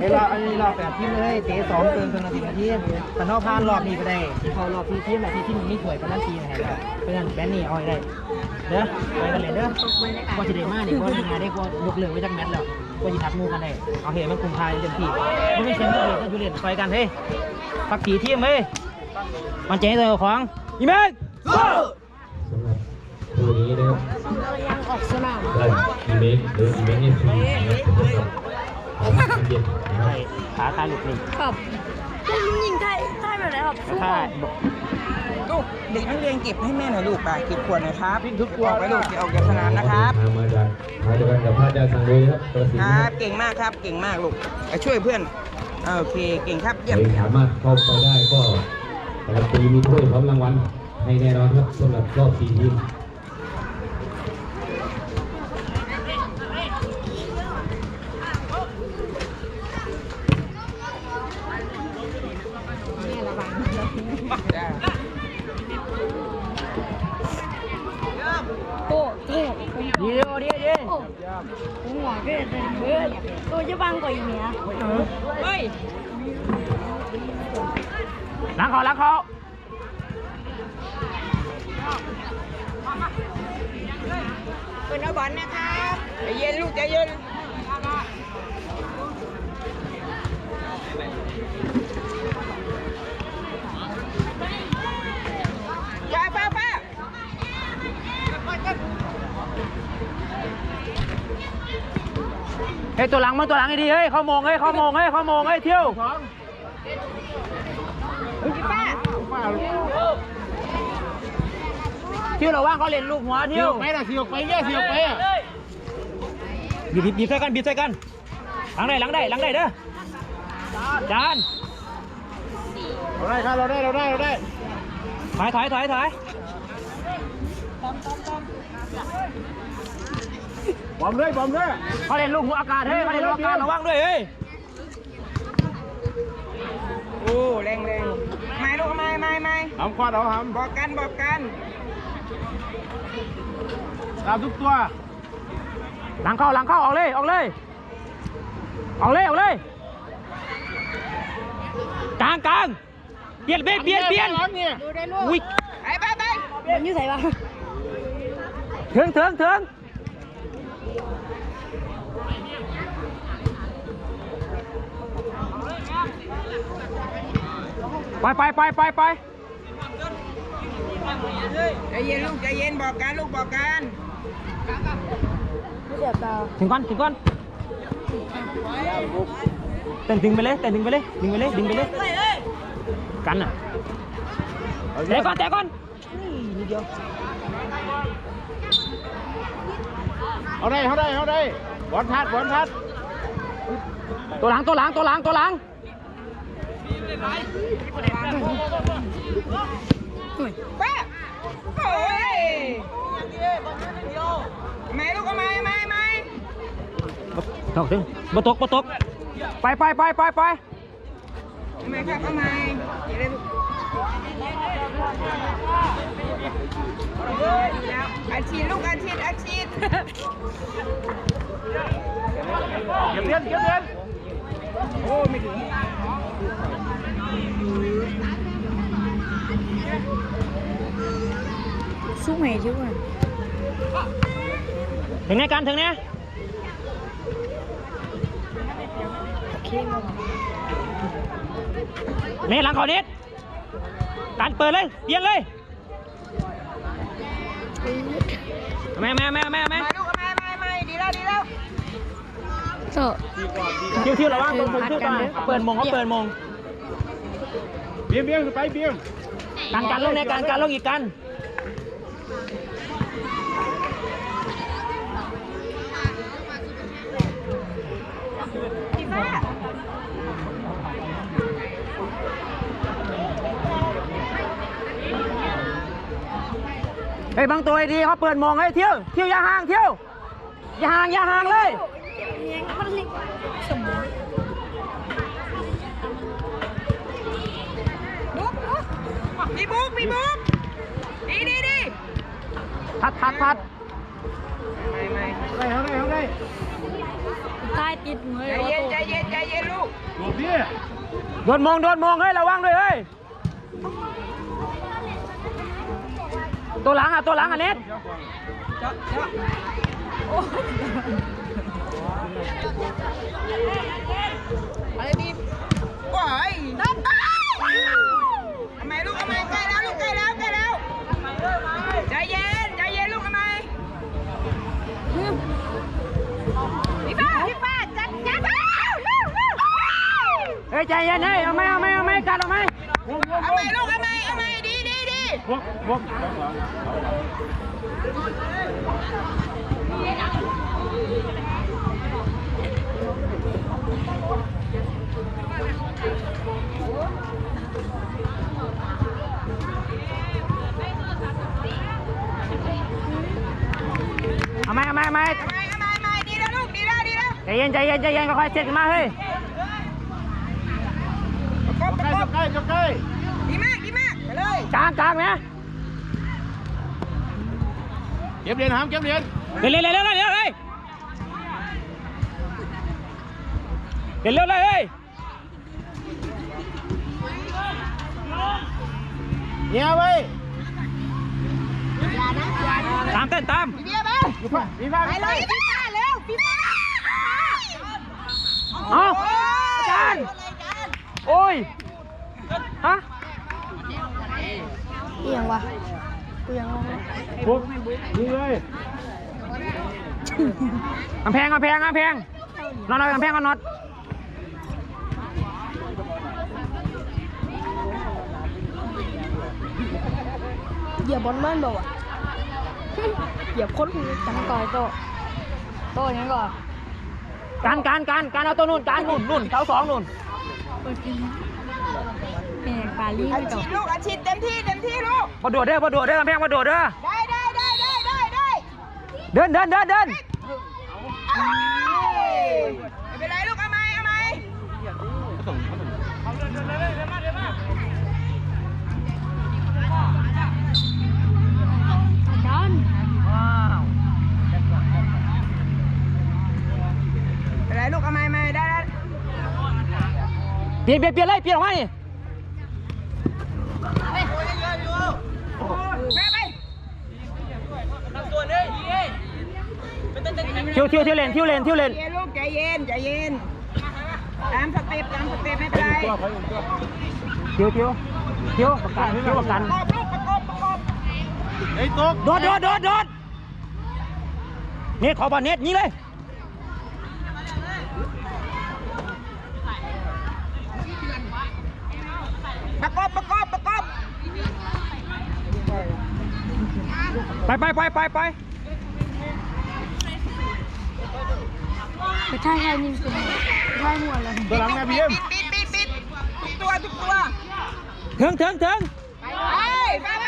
เวลาอันนี้รอบแปดทีมเลยเตะสองเติมเติมนาทีนาทีแต่นอกพานรอบนี้ก็ได้ที่เขารอบที่ทีมนาทีที่มันมีถ้วยกันนั่นทีนะครับเพราะฉะนั้นแบนนี่เอาให้ได้เด้อไปกันเลยเด้อว่าจะได้มากนี่ก็ทำงานได้ก็ยกเลิกไว้จากแมตช์แล้วก็ยิงทัดมูกันได้เอาเหตุมันคุมพายเต็มที่ไม่ไม่เช่นที่ก็ยูเรียนไปกันเฮ้ยปักกี่ทีมเฮ้ยมันเจ๊ตัวของอีเมฆสำหรับตัวนี้นะครับยังออกสนามได้อีเมกหรืออีเมกนี่ฟรีนะครับเอามา เย็นนะครับขาตาหลุดนี่งครับยิงยิงไทยไทยแบบไหนครับสู้ถ้าลูกเด็กนักเรียนเก็บให้แม่หน่อยลูกป่ะเก็บขวดหน่อยครับวิ่งทุกขวด ออกไปลูกเดี๋ยวออกจากสนามนะครับ มาจากมาจากกันกับพระอาจารย์สังเวยครับตัวสีครับ เก่งมากครับ เก่งมากลูกไปช่วยเพื่อน โอเค เก่งครับเยี่ยม สามารถเข้าไปได้ก็การันตีมีถ้วยพร้อมรางวัลให้แน่นอนครับสำหรับรอบสี่ทีม โอ้โห ดีเดียวดีดี โอ้ผม หัวเกินเป็นเพื่อนตัวจะบังกว่าอีเมียเฮ้ยล้างคอล้างคอเป็นเอาบอลนะครับใจเย็นลูกใจเย็นฟ้าฟ้าฟ้า เฮ้ยตัวหลังมันตัวหลังให้ดีเฮ้ยเขามองเฮ้ยเขามองเฮ้ยเขามองเฮ้ยเที่ยวฟ้าเที่ยวเราว่างเขาเล่นลูกหัวเที่ยวไปละเสียวไปแย่เสียวไปอะบีบบีบบีบใส่กันบีบใส่กันหลังได้หลังได้หลังได้เด้อจานเราได้ครับเราได้เราได้เราได้ถอยถอยถอยถอย บอมด้วยบอมด้วยเขาเล่นลูกหัวอากาศเฮ้ยเขาเล่นลูกอากาศระวังด้วยเฮ้ยโอ้แรงแรงไม่ลูกไม่ไม่ไม่ทำควาดเอาทบอกกันบอกกันำตามทุกตัว หลังเข้าหลังเข้าออกเลยออกเลยออกเลยออกเลยกลางกลางเปลี่ยนเปลี่ยนเปลี่ยนเปลี่ยนร้อนเนี่ยดูได้ลูกอุ้ยไปไปไปมันอยู่ไหนวะถึงถึงถึง ไปไปไปไปไปใจเย็นลูกใจเย็นบอกกันลูกบอกกันไม่เสียบตาถึงก่อนถึงก่อนเต้นดึงไปเลยเต้นดึงไปเลยดึงไปเลยดึงไปเลยกันอะเตะก่อนเตะก่อนนี่นิดเดียวเอาได้เอาได้เอาได้บอลทัดบอลทัดตัวหลังตัวหลังตัวหลังตัวหลัง ป้าโอ้ยไม่ลูกเอาไม่ไม่ไม่ตกถึงบตกบตก ไปไปไปไปไปไมครับเอาไม่เดี๋ยวได้ลูกเฮ้ยดีแล้วอาชีพลูกอาชีพอาชีพเก็บเงินเก็บเงินโอ้ไม่ถึง สู้ไหมชิวอะถึงไหนกันถึงไหนโอเคครับนี่หลังเขานิดการเปิดเลยเปลี่ยนเลยแม่แม่แม่แม่แม่มาลูกเอาไม่ไม่ไม่ดีแล้วดีแล้วโซ่ทิวทิวระวังตรงผมทิวก่อนเปิดมงเขาเปิดมงเบี้ยมเบี้ยมไปเบี้ยมการการลงในการการลงอีกกัน เฮ้ยบางตัวไอ้ดีเขาเปิดมองให้เที่ยว เที่ยวอย่าห่างเที่ยว อย่าห่างอย่าห่างเลยมันเล็กสมองบุ๊กบุ๊กมีบุ๊กมีบุ๊กดีดีดีทัดทัดทัดไม่ไม่ได้เอาได้เอาได้ตายอิดมือใจเย็นใจเย็นใจเย็นลูกตัวพี่โดนมองโดนมองเฮ้ยระวังด้วยเฮ้ย ตัวหลังอะตัวหลังอะเน็ต วกพวกเอาไหมเอาไหมเอาไหมเอาไหมเอาไหมเอาไหมดีแล้วลูกดีแล้วดีแล้วใจเย็นใจเย็นใจเย็นค่อยๆเช็ดขึ้นมาเฮ้ย ประกบประใกล้กบ ใกล้ใกล้ เลยกลางกลางนะเก็บเหรียญหามเก็บเหรียญเร็วเร็วเร็วเร็วเร็วเฮ้ยเร็วเร็วเลยเฮ้ยเนี่ยไว้ตามเต้นตามเบียร์ไปพี่ฟ้าพี่ฟ้าไปเลยพี่ฟ้าเร็วพี่ฟ้าเอาอาจารย์โอ้ยฮะ เอียงวะกูยังงงเลยพวกนี่เลยกำแพงกำแพงกำแพงนอนนอนกำแพงก็นอนเหยียบบอลเมื่อนบอกว่ะเหยียบโคตรหูจังก่อยโตโตยังก่อนการการการการเอาตัวนู่นการนู่นนู่นเสาสองนู่น เปิดกินแหกปาลี่อาไม่ก่อชีนพลูกอาชีพเต็มที่เต็มที่ลูกมาโดดเด้อมาโดดเด้อกำแพงมาโดดเด้อได้ได้ได้ได้ได้ได้เดินเดินเดินเดินไม่เป็นไรลูกเอาไหมเอาไหมอาจารย์ว้าวเป็นไรลูกเอาไหมไหมได้ได้เปลี่ยนเปลี่ยนเปลี่ยนเลยเปลี่ยนออกมานี่ แม่ไป เที่ยวเที่ยวเที่ยวเลนเที่ยวเลนเที่ยวเลนใจเย็นลูกใจเย็นใจเย็นตามสเต็ปตามสเต็ปไม่เป็นไรเที่ยวเที่ยวเที่ยวประกันเที่ยวประกันประกบลูกประกบประกบไอ้ตกโดดโดดโดดโดดเน็ตขอบอลเน็ตนี่เลยประกบประกบประกบไปไปไปไปไป ไปท่ายท่ายนิ่งเป็นท่หัวเลยตัวหลังแม่พีเอ็มปิดปิดปิดทุกตัวทุกตัวถึงถึงถึงไปไปไป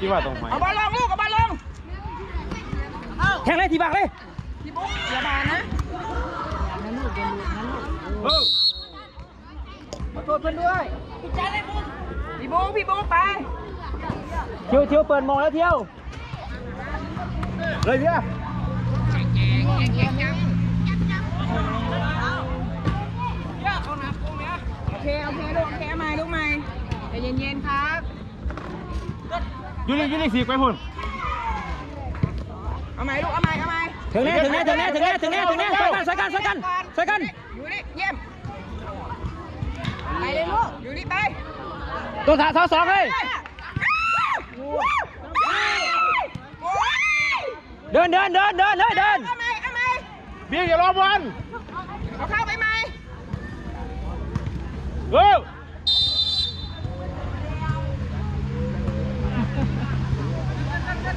ที่ว่าตรงไหนเอาบอลลงลูกเอาบอลลงแทงเลยทีบากเลยพี่บุ๊กอย่าบานะเออขอโทษเพื่อนด้วยพี่บุ๊กพี่บุ๊กไปเที่ยวเที่ยวเปิดโมงแล้วเที่ยวเลยเพี่โอ เคโอเคลูกโอเคเอาใหม่ลูกใหม่ใจเย็นๆครับ ยูนี่ยูนี่สีไปพุ่นเอาใหม่ลูกเอาใหม่เอาใหม่ถึงแน่ถึงแน่ถึงแน่ถึงแน่ถึงแน่ถึงแน่ใส่กันใส่กันใส่กันใส่กันอยู่นี่เยี่ยมไปเลยลูกอยู่นี่ไปตัวสาเสาสองเลยโอ้ยเดินเดินเดินเดินเลยเดิน เอาใหม่เอาใหม่เบี้ยอย่ารอบอลเอาเข้าไปใหม่เออ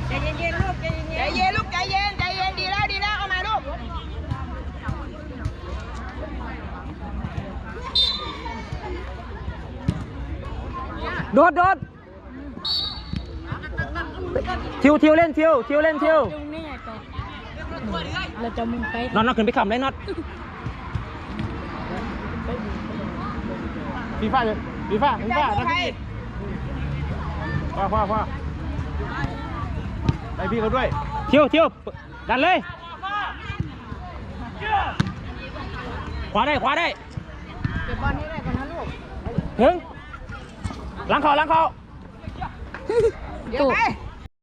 ใจเย็นๆลูกใจเย็นใจเย็นลูกใจเย็นใจเย็นดีแล้วดีแล้วเอาใหม่ลูกโดดโดดทิวทิวเล่นทิวทิวเล่นทิวจุงนี่ไงก่อน เราจะมึงไปนอนนอนขึ้นไปขำเลยน็อตฟีฟ่าเลยฟีฟ่าฟีฟ่าใครคว้าคว้าคว้าไปพี่เขาด้วยทิวทิวดันเลยวาได้ขวาได้เก็บบอลให้ได้ก่อนนะลูกถึงหลังเขาหลังเขาเดี๋ยวไป